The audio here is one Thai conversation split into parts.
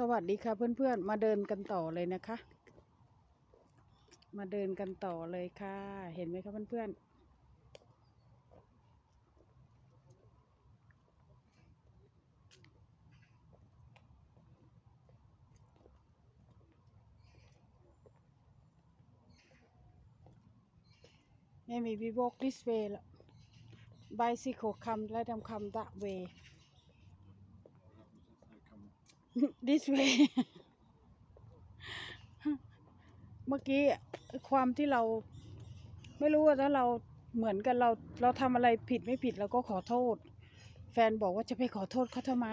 สวัสดีค่ะเพื่อนๆ มาเดินกันต่อเลยนะคะ มาเดินกันต่อเลยค่ะ เห็นไหมคะเพื่อนๆ Maybe we walk this way ละ bicycle come let them come that way this way เมื่อกี้ความที่เรา ไม่รู้ว่าถ้าเราเหมือนกันเราเราทำอะไรผิดไม่ผิดเราก็ขอโทษ แฟนบอกว่าจะไปขอโทษเขาทำไม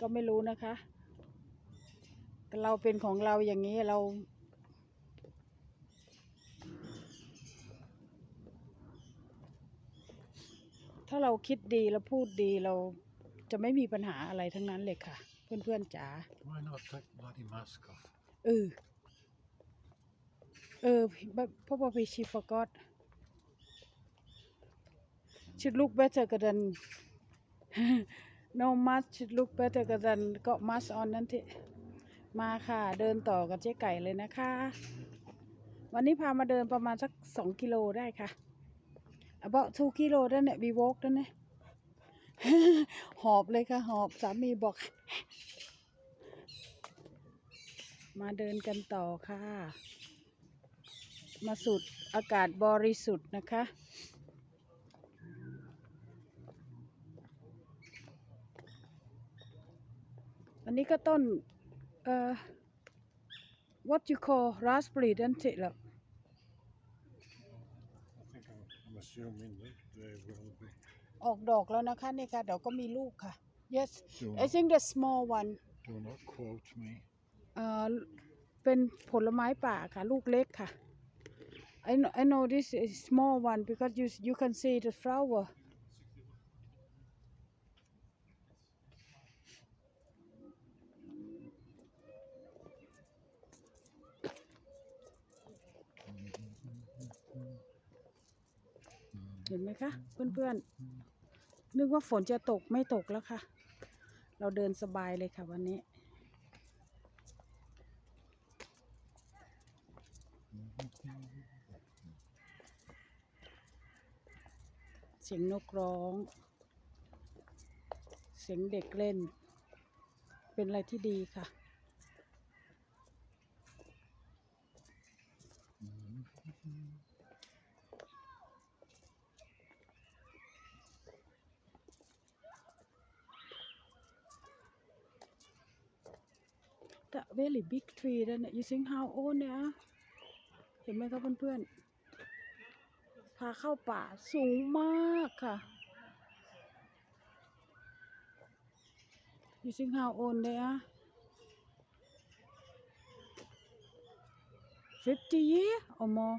ก็ไม่รู้นะคะแต่เราเป็นของเราอย่างนี้เราถ้าเราคิดดีแล้วพูดดีเรา จะไม่มีปัญหาอะไรทั้งนั้นเลยค่ะ เพื่อนๆจ๋า Why not take bloody mask off? เออ เออ but probably she forgot should look better than no mask should look better than ก็ mask on นั่นที่มาค่ะ เดินต่อกับเจ๊ไก่เลยนะคะ วันนี้พามาเดินประมาณสักสองกิโลได้ค่ะ about two กิโลได้เนี่ย we walk นั่นเนี่ย หอบเลยค่ะ หอบสามีบอก มาเดินกันต่อค่ะ มาสูดอากาศบริสุทธิ์นะคะอันนี้ก็ต้นเอ่อ what you call raspberry นั่นสิหรอ I think I'm assuming that they will be. ออกดอกแล้วนะคะนี่ค่ะเดี๋ยวก็มีลูกค่ะ yes Do I not, think the small one do not quote me. เอ่อเป็นผลไม้ป่าค่ะ ลูกเล็กค่ะ I know, I know this is small one because you you can see the flower ห็นไหมคะ เพื่อนๆ นึกว่าฝนจะตกไม่ตกแล้วค่ะ เราเดินสบายเลยค่ะวันนี้ เสียงนกร้อง เสียงเด็กเล่น เป็นอะไรที่ดีค่ะ The very big tree นั่นน่ะ you think how old เนี่ยเห็นไหมครับเพื่อนๆพาเข้าป่าสูงมากค่ะ you think how old เนี่ย50 year or more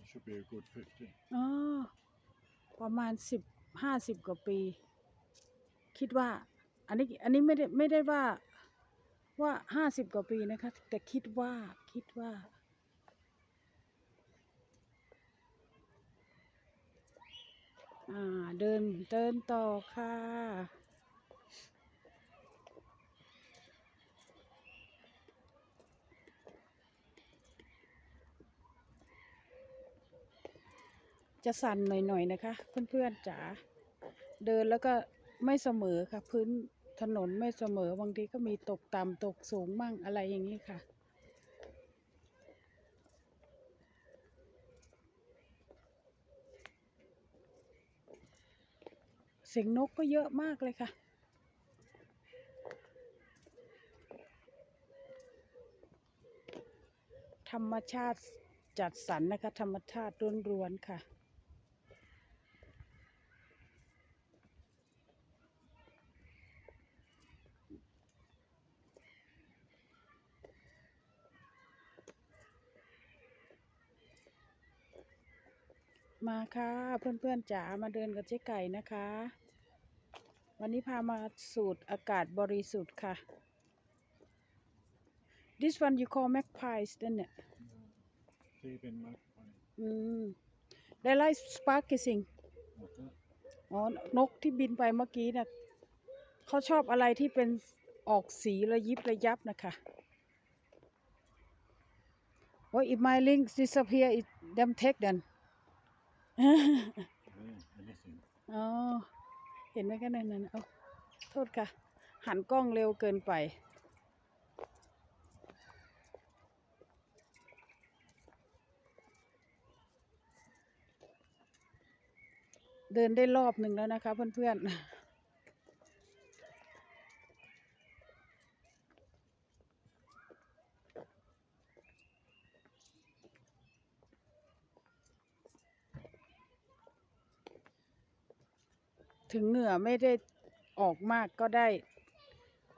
It should be a good 50. อ๋อประมาณสิบห้าสิบกว่าปี คิดว่า อันนี้อันนี้ไม่ได้ไม่ได้ว่า ว่าห้าสิบกว่าปีนะคะ แต่คิดว่าคิดว่า อ่า เดินเดินต่อค่ะ จะสั่นหน่อยๆนะคะ เพื่อนๆจ๋าเดินแล้วก็ไม่เสมอค่ะ พื้น ถนนไม่เสมอบางทีก็มีตกต่ำตกสูงมั่งอะไรอย่างนี้ค่ะ เสียงนกก็เยอะมากเลยค่ะธรรมชาติจัดสรรนะคะ ธรรมชาติล้วนๆค่ะ มาค่ะ เพื่อนๆจ๋ามาเดินกับเจ๊ไก่นะคะ วันนี้พามาสูดอากาศบริสุทธิ์ค่ะ This one you call magpies นั่นเนี่ย Thieving magpie. อืม They like sparkling Uh-huh. อ๋อนกที่บินไปเมื่อกี้น่ะเขาชอบอะไรที่เป็นออกสีระยิบระยับนะคะโอ้ย if my link disappear it them take then Yeah, anything. อ๋อ เห็นไหมคะนั่นนั่นเอาโทษค่ะ หันกล้องเร็วเกินไป เดินได้รอบหนึ่งแล้วนะคะเพื่อนๆ ถึงเหงื่อไม่ได้ออกมากก็ได้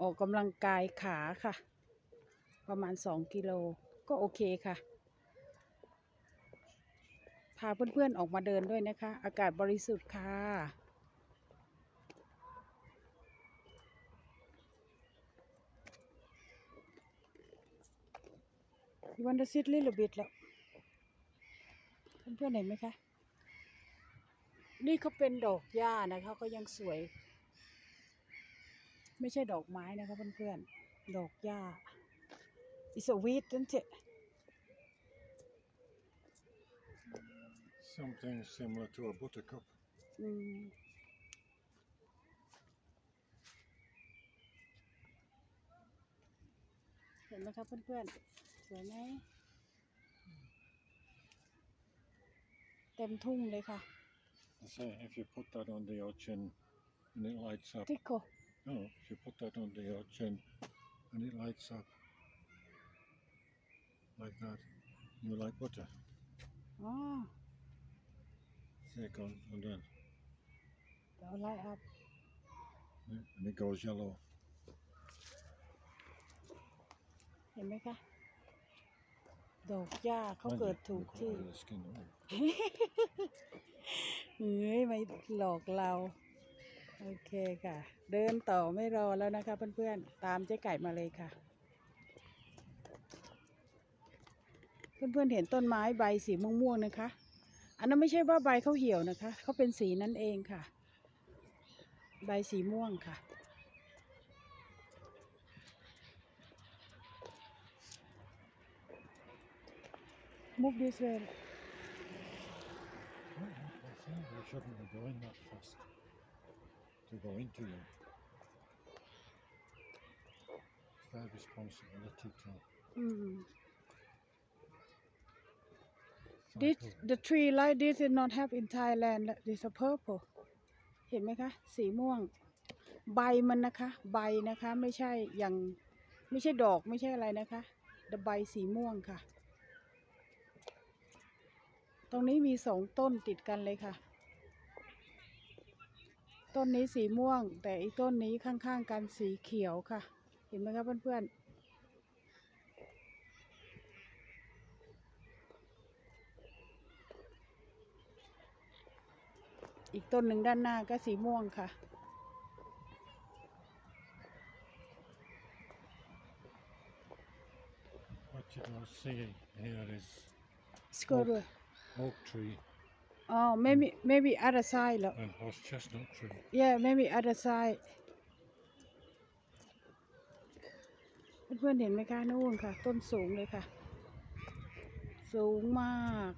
ออกกำลังกายขาค่ะ ประมาณสองกิโลก็โอเคค่ะ พาเพื่อนๆออกมาเดินด้วยนะคะ อากาศบริสุทธิ์ค่ะ You want to sit little bit แล้วเพื่อนๆเห็นไหมคะ นี่เขาเป็นดอกหญ้านะคะก็ยังสวย ไม่ใช่ดอกไม้นะคะเพื่อนๆ ดอกหญ้า It's a weed isn't it Something similar to a buttercup. อืม เห็นไหมครับเพื่อนๆ สวยไหม เต็มทุ่งเลยค่ะ I say, if you put that on the ocean and it lights up. ทิโก No, if you put that on the ocean and it lights up like that, you like butter. อ๋อ See it goes and then เดี๋ยวไล่อัพ yeah, and it goes yellow. เห็นไหมคะดอกหญ้าเขา Mind เกิ you, ดถูก look what ที่ เฮ้ยไม่หลอกเรา โอเคค่ะ เดินต่อไม่รอแล้วนะคะ เพื่อนๆ ตามเจ๊ไก่มาเลยค่ะ เพื่อนๆเห็นต้นไม้ใบสีม่วงๆนะคะ อันนั้นไม่ใช่ว่าใบเขาเหี่ยวนะคะ เขาเป็นสีนั่นเองค่ะ ใบสีม่วงค่ะมุกดิสเวล Oh, I think we shouldn't be going that fast to go into you. It's their responsibility to อืม This cycle. the tree like this is not have in Thailand this is purple เห็นไหมคะ สีม่วง ใบมันนะคะ ใบนะคะ ไม่ใช่อย่างไม่ใช่ดอกไม่ใช่อะไรนะคะแต่ใบสีม่วงค่ะ ตรงนี้มีสองต้นติดกันเลยค่ะ ต้นนี้สีม่วง แต่อีกต้นนี้ข้างๆกันสีเขียวค่ะ เห็นไหมคะเพื่อนๆอีกต้นหนึ่งด้านหน้าก็สีม่วงค่ะ What you don't see here is สกอร์ oak tree อ๋อ maybe maybe other side แล้ว and horse chestnut tree. yeah maybe other side เพื่อนๆเห็นไหมคะนู่นค่ะ ต้นสูงเลยค่ะ สูงมาก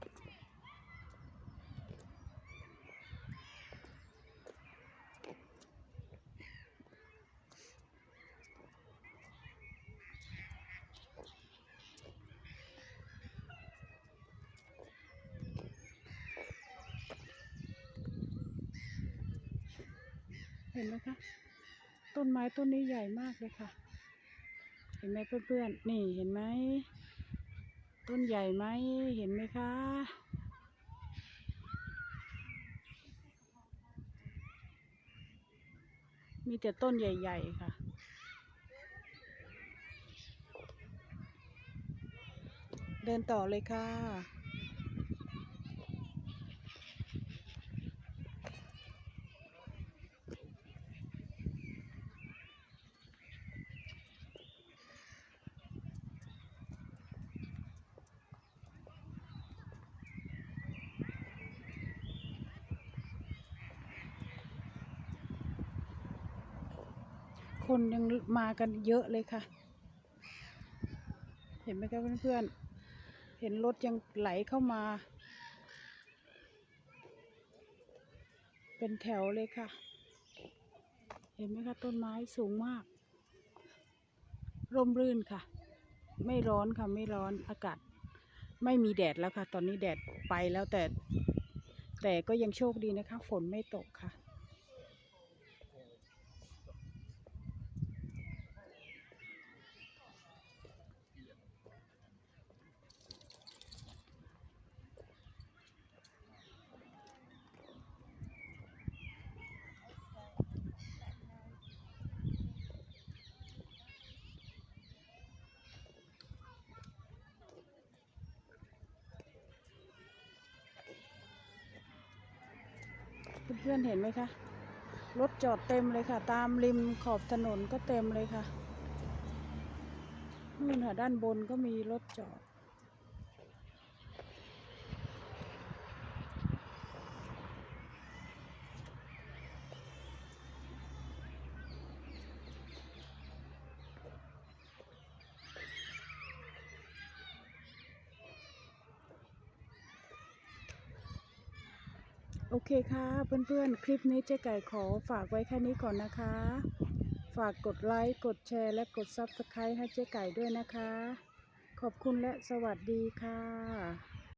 ห็นไหมคะ ต้นไม้ต้นนี้ใหญ่มากเลยค่ะ เห็นไหมเพื่อนๆ นี่เห็นไหม ต้นใหญ่ไหม เห็นไหมคะ มีแต่ต้นใหญ่ ๆ ค่ะเดินต่อเลยค่ะ คนยังมากันเยอะเลยค่ะ เห็นไหมคะเพื่อนๆ เห็นรถยังไหลเข้ามา เป็นแถวเลยค่ะ เห็นไหมคะต้นไม้สูงมาก ร่มรื่นค่ะ ไม่ร้อนค่ะไม่ร้อนอากาศ ไม่มีแดดแล้วค่ะ ตอนนี้แดดไปแล้วแต่แต่ก็ยังโชคดีนะคะ ฝนไม่ตกค่ะ เพื่อนๆเห็นไหมคะ รถจอดเต็มเลยค่ะ ตามริมขอบถนนก็เต็มเลยค่ะนู่นค่ะด้านบนก็มีรถจอด โอเคค่ะ เพื่อนๆ คลิปนี้เจ๊ไก่ขอฝากไว้แค่นี้ก่อนนะคะ ฝากกดไลค์ กดแชร์และกด Subscribe ให้เจ๊ไก่ด้วยนะคะ ขอบคุณและสวัสดีค่ะ